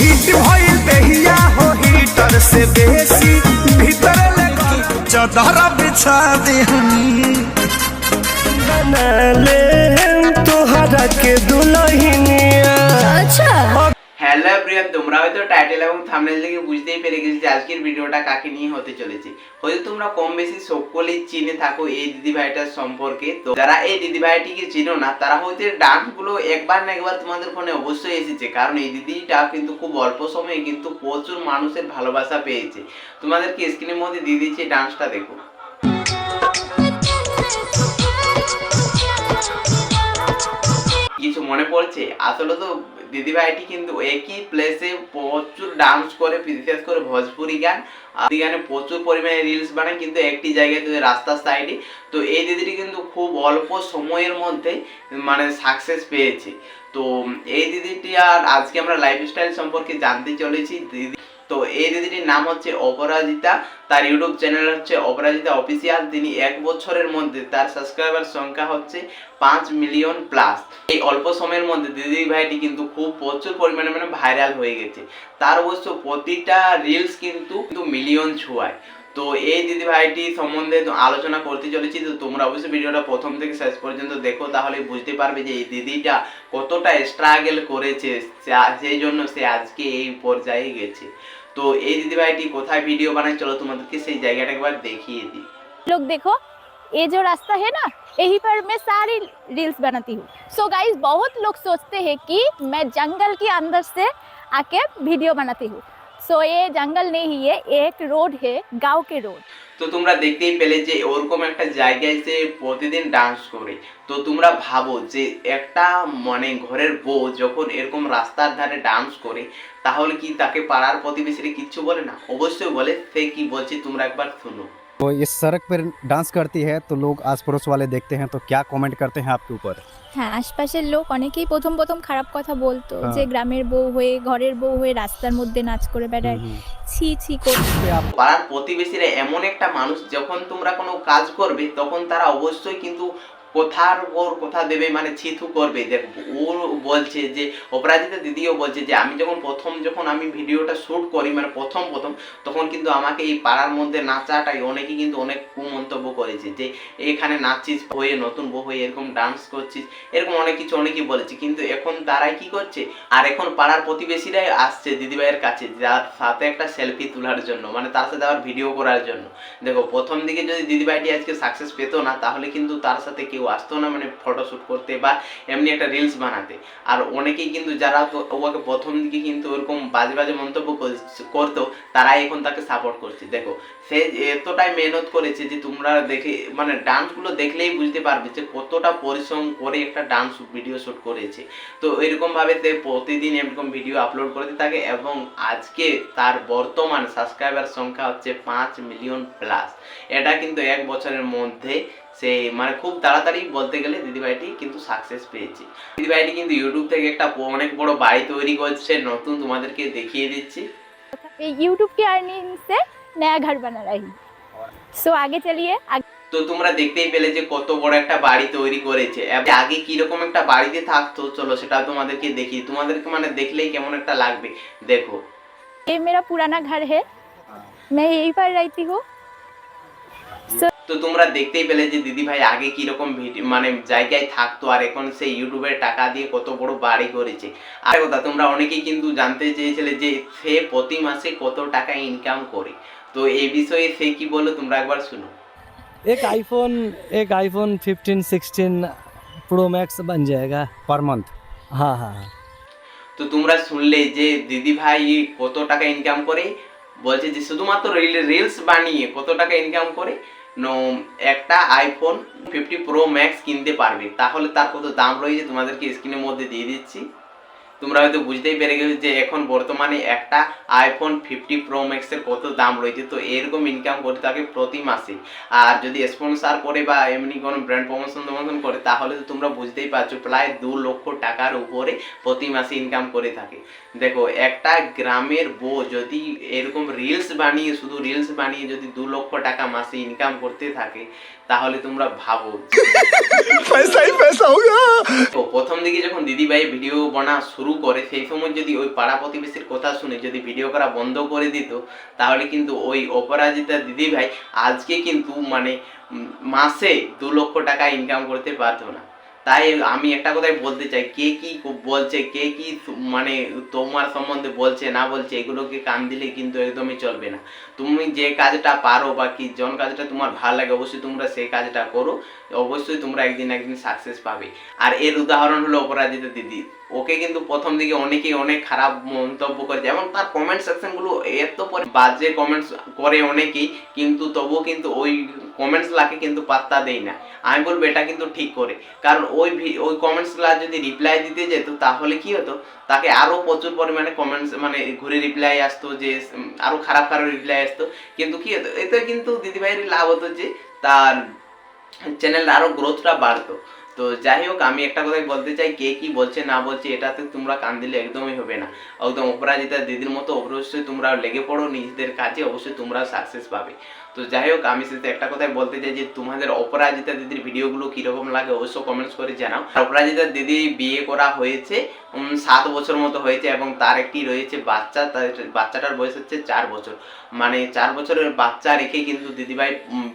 Hit भइल देहिया हो हीटर से बेसी। भीतर ले चदर बिछा देहनी बना ले। হ্যালো এভরিওয়ান তোমরা হয়তো টাইটেল এবং থাম্বনেল থেকে বুঝতেই পেরে গেছো যে আজকের ভিডিওটা কাকে নিয়ে হতে চলেছে। হয়তো তোমরা কম বেশি সকলেই চিনে থাকো এই দিদি ভাইটার সম্পর্কে। তো যারা এই দিদি ভাইটিকে চিনো না, তারা হয়তো ডান্সগুলো একবার না একবার তোমাদের ফোনে অবশ্যই এসেছে, কারণ এই দিদিটা কিন্তু খুব অল্প সময়ে কিন্তু প্রচুর মানুষের ভালোবাসা পেয়েছে। তোমাদেরকে স্ক্রিনের মধ্যে দিয়ে দিচ্ছি ডান্সটা দেখো। কিছু মনে পড়ছে? আসলে তো দিদি ভাইটি কিন্তু একই প্লেসে প্রচুর ডান্স করে বিশেষ করে, ভোজপুরি গান। এই গানে প্রচুর পরিমাণে রিলস বানায়, কিন্তু একটি জায়গায় রাস্তার সাইডে তো এই দিদিটি কিন্তু খুব অল্প সময়ের মধ্যে মানে সাকসেস পেয়েছে। তো এই দিদিটি আর আজকে আমরা লাইফস্টাইল সম্পর্কে জানতে চলেছি। দিদি তো এই দিদিটির নাম হচ্ছে অপরাজিতা, তার ইউটিউব চ্যানেল হচ্ছে অপরাজিতা অফিসিয়াল। তিনি এক বছরের মধ্যে তার সাবস্ক্রাইবার সংখ্যা হচ্ছে পাঁচ মিলিয়ন প্লাস। এই অল্প সময়ের মধ্যে দিদি ভাইটি কিন্তু খুব প্রচুর পরিমাণে মানে ভাইরাল হয়ে গেছে। তার অবশ্য প্রতিটা রিলস কিন্তু কিন্তু মিলিয়ন ছোঁয়ায়। তো এই দিদি ভাইটি সম্বন্ধে আলোচনা করতে চলেছি। তো তোমরা অবশ্যই ভিডিওটা প্রথম থেকে শেষ পর্যন্ত দেখো, তাহলে বুঝতে পারবে যে এই দিদিটা কতটা স্ট্রাগল করেছে সেই জন্য সে আজকে এই পর্যায়ে গেছে। তো এই দিদি ভাইটি কোথায় ভিডিও বানায় চলো তোমাদেরকে সেই জায়গাটা একবার দেখিয়ে দিই लोग देखो ये जो रास्ता है ना यहीं पर मैं सारी रील्स बनाती हूँ सो गाइस बहुत लोग सोचते हैं कि मैं जंगल के अंदर से आके वीडियो बनाती हूँ सो ये जंगल नहीं है ये एक रोड है गांव के रोड তো তোমরা দেখতেই পেলে যে ওরকম একটা জায়গায় সে প্রতিদিন ডান্স করে। তো তোমরা ভাবো যে একটা মানে ঘরের বউ যখন এরকম রাস্তার ধারে ডান্স করে, তাহলে কি তাকে পাড়ার প্রতিবেশীরা কিচ্ছু বলে না? অবশ্যই বলে, সে কি বলছে তোমরা একবার শুনো। तो इस सड़क पर डांस करती है तो लोग आस पड़ोस वाले देखते हैं तो क्या कमेंट करते हैं आपके ऊपर হ্যাঁ আশপাশের লোক অনেকেই প্রথম প্রথম খারাপ কথা বলতো হ্যাঁ। যে গ্রামের বউ হয়ে ঘরের বউ হয়ে রাস্তার মধ্যে নাচ করে বেড়ায় ছি ছি করছে आप পাড়ার প্রতিবেশীরা এমন একটা মানুষ যখন তোমরা কোনো কাজ করবে তখন তারা অবশ্যই কিন্তু কোথার ওর কথা দেবে মানে ছিথু করবে? দেখ, ও বলছে যে, অপরাজিতা দিদিও বলছে যে, আমি যখন প্রথম যখন আমি ভিডিওটা শ্যুট করি মানে প্রথম প্রথম, তখন কিন্তু আমাকে এই পাড়ার মধ্যে নাচাটাই অনেকেই কিন্তু অনেক কুমন্তব্য করেছে যে, এখানে নাচছিস, হয়ে নতুন বউ হয়ে এরকম ডান্স করছিস, এরকম অনেক কিছু অনেকেই বলেছে। কিন্তু এখন তারাই কি করছে? আর এখন পাড়ার প্রতিবেশীরাই আসছে দিদিভাইয়ের কাছে, যার সাথে একটা সেলফি তোলার জন্য মানে তার সাথে আবার ভিডিও করার জন্য। দেখো, প্রথম দিকে যদি দিদিভাইটি আজকে সাকসেস পেতো না, তাহলে কিন্তু তার সাথে কেউ আসতো না মানে ফটোশ্যুট করতে বা এমনি একটা রিলস বানাতে। আর অনেকেই কিন্তু যারা তো ওকে প্রথম দিকে কিন্তু ওরকম বাজে বাজে মন্তব্য করতো, তারাই এখন তাকে সাপোর্ট করছে। দেখো, সে এতটাই মেহনত করেছে যে তোমরা দেখে মানে ডান্সগুলো দেখলেই বুঝতে পারবে যে কতটা পরিশ্রম করে একটা ডান্স ভিডিও শ্যুট করেছে। তো এরকম ভাবে সে প্রতিদিন এরকম ভিডিও আপলোড করতে থাকে এবং আজকে তার বর্তমান সাবস্ক্রাইবার সংখ্যা হচ্ছে পাঁচ মিলিয়ন প্লাস এটা কিন্তু এক বছরের মধ্যে সে মানে খুব তাড়াতাড়ি বলতে গেলে দিদিভাইটি কিন্তু সাকসেস পেয়েছে দিদিভাইটি কিন্তু ইউটিউব থেকে একটা ব- অনেক বড় বাড়ি তৈরি করছে নতুন তোমাদেরকে দেখিয়ে দিচ্ছি ये यूट्यूब की अर्निंग से नया घर बना रही सो आगे चलिए आगे তো তোমরা দেখতেই পেলে যে কত বড় একটা বাড়ি তৈরি করেছে এব- আগে কিরকম একটা বাড়িতে থাকতো চলো সেটা তোমাদেরকে দেখি তোমাদেরকে মানে দেখলেই কেমন একটা লাগবে দেখো ये मेरा पुराना घर है मैं यहीं पर रहती हूँ তো তোমরা দেখতেই পেলে যে দিদি ভাই আগে কিরকম ভিডিও মানে জায়গায় থাকতো আর এখন সে ইউটিউবের টাকা দিয়ে কত বড় বাড়ি করেছে আর কথা তোমরা অনেকেই কিন্তু জানতে চেয়েছিলে যে সে প্রতি মাসে কত টাকা ইনকাম করে তো এই বিষয়ে সে কি বলো তোমরা একবার শুনো एक आईफोन एक आईफोन 15 16 प्रो मैक्स बन जाएगा पर मंथ हाँ हाँ हाँ তো তোমরা শুনলে যে দিদি ভাই কত টাকা ইনকাম করে বলছে যে শুধুমাত্র রিলস বানিয়ে কত টাকা ইনকাম করে নো একটা আইফোন ফিফটি প্রো ম্যাক্স কিনতে পারবে। তাহলে তার কত দাম রয়েছে তোমাদেরকে স্ক্রিনের মধ্যে দিয়ে দিচ্ছি। তোমরা হয়তো বুঝতেই পেরে গেছো যে এখন বর্তমানে একটা আইফোন ফিফটি প্রো ম্যাক্সের কত দাম রয়েছে। তো এরকম ইনকাম করতে থাকে প্রতি মাসে। আর যদি স্পন্সার করে বা এমনি কোনো ব্র্যান্ড প্রমোশন টমোশন করে, তাহলে তো তোমরা বুঝতেই পারছ, প্রায় দু লক্ষ টাকার উপরে প্রতি মাসে ইনকাম করে থাকে। দেখো, একটা গ্রামের বউ যদি এরকম রিলস বানিয়ে, শুধু রিলস বানিয়ে যদি দু লক্ষ টাকা মাসে ইনকাম করতে থাকে তাহলে তোমরা ভাবো। পয়সাই পয়সা হোগা তো প্রথম দিকে যখন দিদিভাই ভিডিও বানা শুরু করে সেই সময় যদি ওই পাড়া প্রতিবেশীর কথা শুনে যদি ভিডিও করা বন্ধ করে দিত তাহলে কিন্তু ওই অপরাজিতা দিদিভাই আজকে কিন্তু মানে মাসে দু লক্ষ টাকা ইনকাম করতে পারতো না। তাই আমি একটা কথাই বলতে চাই, কে কি বলছে, কে কি মানে তোমার সম্বন্ধে বলছে, না বলছে, এগুলোকে কান দিলে কিন্তু একদমই চলবে না। তুমি যে কাজটা পারো বা কি জন কাজটা তোমার ভালো লাগে, অবশ্যই তোমরা সেই কাজটা করো, অবশ্যই তোমরা একদিন একদিন সাকসেস পাবে। আর এর উদাহরণ হলো অপরাজিতা দিদি। ওকে কিন্তু প্রথম দিকে অনেকেই অনেক খারাপ মন্তব্য করে যেমন তার কমেন্ট সেকশনগুলো এত পরে বাজে কমেন্টস করে অনেকেই, কিন্তু তবুও কিন্তু ওই কমেন্টসগুলাকে কিন্তু পাত্তা দেয় না। আমি বলব এটা কিন্তু ঠিক করে। কারণ ওই ওই কমেন্টসগুলো যদি রিপ্লাই দিতে যেত, তাহলে কি হতো? তাকে আরও প্রচুর পরিমাণে কমেন্টস মানে ঘুরে রিপ্লাই আসতো যে আরও আরও খারাপ খারাপ রিপ্লাই আসতো। কিন্তু কি হতো? এতে কিন্তু দিদিভাইয়ের লাভ হতো যে, তার চ্যানেল আরও গ্রোথটা বাড়তো। তো যাই হোক, আমি একটা কথাই বলতে চাই, কে কি বলছে, না বলছে, এটাতে তোমরা কান দিলে একদমই হবে না। একদম অপরাজিতা দিদির মতো অবশ্যই তোমরা লেগে পড়ো নিজেদের কাজে, অবশ্যই তোমরা সাকসেস পাবে। তো যাই হোক, আমি সেটা একটা কথাই বলতে চাই যে, তোমাদের অপরাজিতা দিদির ভিডিওগুলো কীরকম লাগে, অবশ্যই কমেন্টস করে জানাও। অপরাজিতা দিদি বিয়ে করা হয়েছে সাত বছর মতো হয়েছে এবং তার একটি রয়েছে বাচ্চা, তার বাচ্চাটার বয়স হচ্ছে চার বছর। মানে চার বছরের বাচ্চা রেখে কিন্তু দিদিভাই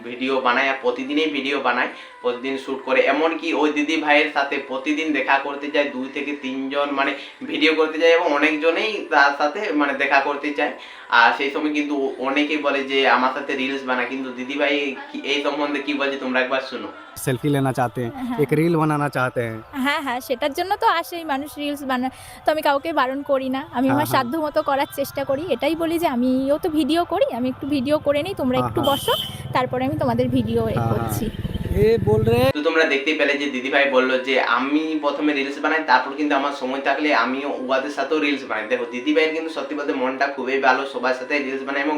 ভিডিও বানায় আর প্রতিদিনই ভিডিও বানায়, প্রতিদিন শ্যুট করে। এমনকি ওই দিদি ভাইয়ের সাথে প্রতিদিন দেখা করতে যায়, দুই থেকে তিনজন মানে ভিডিও করতে যায় এবং অনেকজনেই তার সাথে মানে দেখা করতে চায় আর সেই সময় কিন্তু অনেকেই বলে যে আমার সাথে রিলস বানা কিন্তু দিদি ভাই এই সম্বন্ধে কি বলছে তোমরা একবার শুনো। সেলফি লেনা চাতে হ্যাঁ। এক রিল বানানা চাতে হ্যাঁ হ্যাঁ সেটার জন্য তো আসেই মানুষ রিলস বানায়। তো আমি কাউকে বারণ করি না। আমি হ্যাঁ, আমার হ্যাঁ। সাধ্য মতো করার চেষ্টা করি। এটাই বলি যে আমিও তো ভিডিও করি। আমি একটু ভিডিও করে নিই তোমরা একটু বসো। তারপরে আমি তোমাদের ভিডিও করছি। তো তোমরা দেখতেই পেলে যে দিদিভাই বলল যে আমি প্রথমে রিলস বানাই, তারপর কিন্তু আমার সময় থাকলে আমিও উহাদের সাথেও রিলস বানাই। দেখো, দিদিভাইয়ের কিন্তু সত্যি বলতে মনটা খুবই ভালো, সবার সাথে রিলস বানায় এবং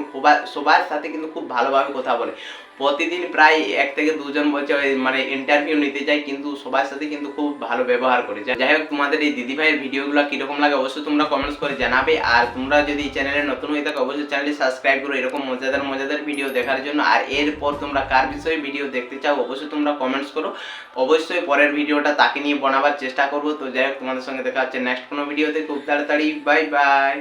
সবার সাথে কিন্তু খুব ভালোভাবে কথা বলে। প্রতিদিন প্রায় এক থেকে দুজন বলছে মানে ইন্টারভিউ নিতে যায়, কিন্তু সবার সাথে কিন্তু খুব ভালো ব্যবহার করে যাই হোক, তোমাদের এই দিদিভাইয়ের ভিডিওগুলো কীরকম লাগে অবশ্যই তোমরা কমেন্টস করে জানাবে। আর তোমরা যদি চ্যানেলে নতুন হয়ে থাকো, অবশ্যই চ্যানেলটি সাবস্ক্রাইব করো। এরকম মজাদার মজাদার ভিডিও দেখার জন্য। আর এরপর তোমরা কার বিষয়ে ভিডিও দেখতে চাও, অবশ্যই তোমরা কমেন্টস করো। অবশ্যই পরের ভিডিওটা তাকে নিয়ে বানাবার চেষ্টা করব। তো যাই হোক, তোমাদের সঙ্গে দেখা হচ্ছে নেক্সট কোনো ভিডিওতে খুব তাড়াতাড়ি বাই বাই